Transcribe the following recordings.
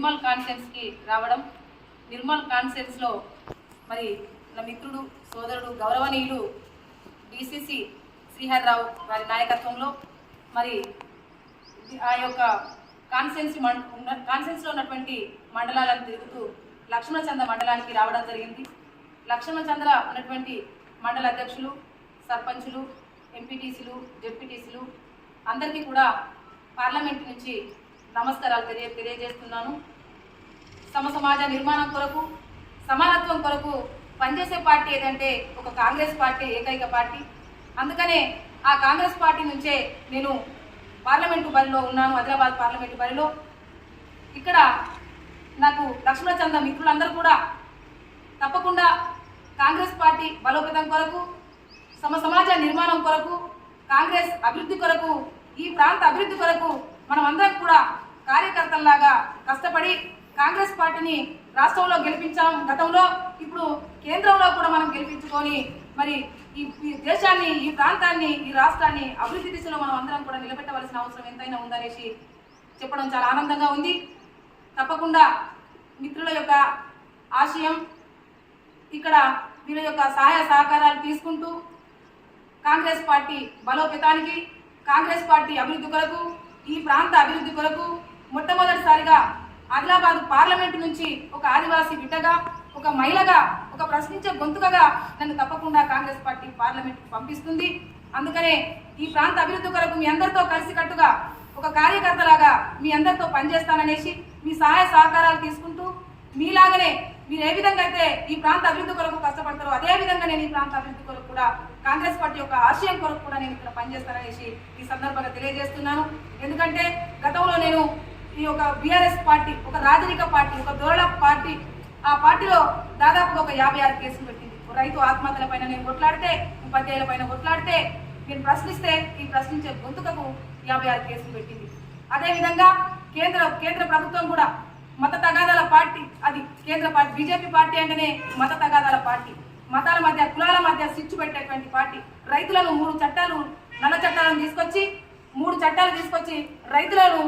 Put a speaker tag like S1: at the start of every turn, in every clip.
S1: నిర్మల్ కాన్ఫరెన్స్కి రావడం నిర్మల్ కాన్ఫరెన్స్లో మరి నా మిత్రుడు సోదరుడు గౌరవనీయులు డిసిసి శ్రీహర్రావు వారి నాయకత్వంలో మరి ఆ యొక్క కాన్ఫరెన్స్ మండ లో ఉన్నటువంటి మండలాలను తిరుగుతూ లక్ష్మణచంద్ర మండలానికి రావడం జరిగింది. లక్ష్మణచంద్ర ఉన్నటువంటి మండల అధ్యక్షులు సర్పంచులు ఎంపీటీసీలు జెడ్పీటీసీలు అందరికీ కూడా పార్లమెంట్ నుంచి నమస్కారాలు తెలియ తెలియజేస్తున్నాను. సమ సమాజ నిర్మాణం కొరకు సమానత్వం కొరకు పనిచేసే పార్టీ ఏదంటే ఒక కాంగ్రెస్ పార్టీ ఏకైక పార్టీ. అందుకనే ఆ కాంగ్రెస్ పార్టీ నుంచే నేను పార్లమెంటు బరిలో ఉన్నాను ఆదిలాబాద్ పార్లమెంటు బరిలో. ఇక్కడ నాకు లక్ష్మణచంద్ర మిత్రులందరూ కూడా తప్పకుండా కాంగ్రెస్ పార్టీ బలోపేతం కొరకు సమ సమాజ నిర్మాణం కొరకు కాంగ్రెస్ అభివృద్ధి కొరకు ఈ ప్రాంత అభివృద్ధి కొరకు మనం అందరం కూడా కార్యకర్తల్లాగా కష్టపడి కాంగ్రెస్ పార్టీని రాష్ట్రంలో గెలిపించాం. గతంలో ఇప్పుడు కేంద్రంలో కూడా మనం గెలిపించుకొని మరి ఈ దేశాన్ని ఈ ప్రాంతాన్ని ఈ రాష్ట్రాన్ని అభివృద్ధి దిశలో మనం అందరం కూడా నిలబెట్టవలసిన అవసరం ఎంతైనా ఉందనేసి చెప్పడం చాలా ఆనందంగా ఉంది. తప్పకుండా మిత్రుల యొక్క ఆశయం ఇక్కడ వీళ్ళ యొక్క సహాయ సహకారాలు తీసుకుంటూ కాంగ్రెస్ పార్టీ బలోపేతానికి కాంగ్రెస్ పార్టీ అభివృద్ధి కొరకు ఈ ప్రాంత అభివృద్ధి కొరకు మొట్టమొదటిసారిగా ఆదిలాబాద్ పార్లమెంటు నుంచి ఒక ఆదివాసీ బిడ్డగా ఒక మహిళగా ఒక ప్రశ్నించే గొంతుకగా నన్ను తప్పకుండా కాంగ్రెస్ పార్టీ పార్లమెంట్కి పంపిస్తుంది. అందుకనే ఈ ప్రాంత అభివృద్ధి కొరకు మీ అందరితో కలిసికట్టుగా ఒక కార్యకర్తలాగా మీ అందరితో పనిచేస్తాననేసి మీ సహాయ సహకారాలు తీసుకుంటూ మీలాగనే మీరు ఏ విధంగా అయితే ఈ ప్రాంత అభివృద్ధి కొరకు కష్టపడతారో అదే విధంగా నేను ఈ ప్రాంత అభివృద్ధి కొరకు కూడా కాంగ్రెస్ పార్టీ యొక్క ఆశయం కొరకు కూడా నేను ఇక్కడ పనిచేస్తాననేసి ఈ సందర్భంగా తెలియజేస్తున్నాను. ఎందుకంటే గతంలో నేను ఈ యొక్క బీఆర్ఎస్ పార్టీ ఒక రాజరిక పార్టీ ఒక దొరల పార్టీ ఆ పార్టీలో దాదాపుగా ఒక యాభై ఆరు కేసులు పెట్టింది. రైతు ఆత్మహత్యల పైన నేను కొట్లాడితే ఉపాధ్యాయుల పైన కొట్లాడితే నేను ప్రశ్నిస్తే ఈ ప్రశ్నించే గొంతుకకు యాభై ఆరు కేసులు పెట్టింది. అదేవిధంగా కేంద్ర కేంద్ర ప్రభుత్వం కూడా మత తగాదాల పార్టీ అది కేంద్ర పార్టీ బీజేపీ పార్టీ అంటేనే మత తగాదాల పార్టీ. మతాల మధ్య కులాల మధ్య స్విచ్ పెట్టేటువంటి పార్టీ. రైతులను మూడు చట్టాలు నల్ల చట్టాలను తీసుకొచ్చి మూడు చట్టాలు తీసుకొచ్చి రైతులను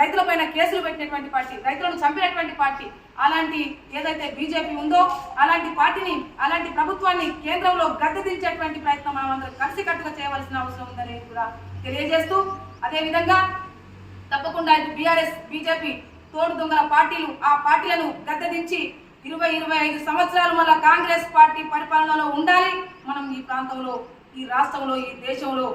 S1: రైతులపైన కేసులు పెట్టినటువంటి పార్టీ రైతులను చంపినటువంటి పార్టీ. అలాంటి ఏదైతే బీజేపీ ఉందో అలాంటి పార్టీని అలాంటి ప్రభుత్వాన్ని కేంద్రంలో గద్దెదించేటువంటి ప్రయత్నం మనమందరం కలిసికట్టుగా చేయవలసిన అవసరం ఉందని కూడా తెలియజేస్తూ అదేవిధంగా తప్పకుండా బీఆర్ఎస్ బీజేపీ తోడు దొంగల పార్టీలు ఆ పార్టీలను గద్దెదించి ఇరవై ఇరవై ఐదు సంవత్సరాలు మళ్ళా కాంగ్రెస్ పార్టీ పరిపాలనలో ఉండాలి. మనం ఈ ప్రాంతంలో ఈ రాష్ట్రంలో ఈ దేశంలో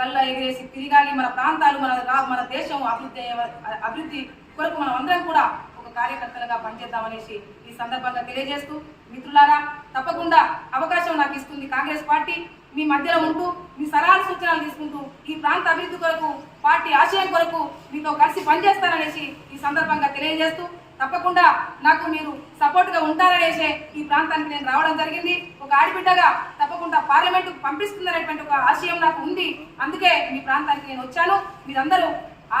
S1: గల్ల ఎగిరేసి తిరగాలి. మన ప్రాంతాలు మన రా- మన దేశం అభివృద్ధి అయ్యే- అభివృద్ధి కొరకు మనం అందరం కూడా ఒక కార్యకర్తలుగా పనిచేద్దామనేసి ఈ సందర్భంగా తెలియజేస్తూ మిత్రులారా తప్పకుండా అవకాశం నాకు ఇస్తుంది కాంగ్రెస్ పార్టీ. మీ మధ్యలో ఉంటూ మీ సలహాలు సూచనలు తీసుకుంటూ ఈ ప్రాంత అభివృద్ధి కొరకు పార్టీ ఆశయం కొరకు మీతో కలిసి పనిచేస్తారనేసి ఈ సందర్భంగా తెలియజేస్తూ తప్పకుండా నాకు మీరు సపోర్ట్గా ఉంటారనేసే ఈ ప్రాంతానికి నేను రావడం జరిగింది. ఒక ఆడబిడ్డగా తప్పకుండా పార్లమెంటు పంపిస్తుందనేటువంటి ఒక ఆశయం నాకు ఉంది. అందుకే మీ ప్రాంతానికి నేను వచ్చాను. మీరందరూ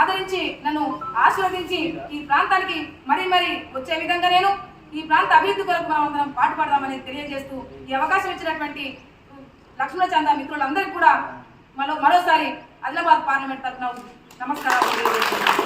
S1: ఆదరించి నన్ను ఆశీర్వదించి ఈ ప్రాంతానికి మరీ మరీ వచ్చే విధంగా నేను ఈ ప్రాంత అభివృద్ధి కొరకు మనం అందరం పాటుపడదామని తెలియజేస్తూ ఈ అవకాశం ఇచ్చినటువంటి లక్ష్మణ చంద మిత్రులందరికీ కూడా మరో మరోసారి ఆదిలాబాద్ పార్లమెంట్ తరఫున నమస్కారాలు తెలియజేస్తున్నాను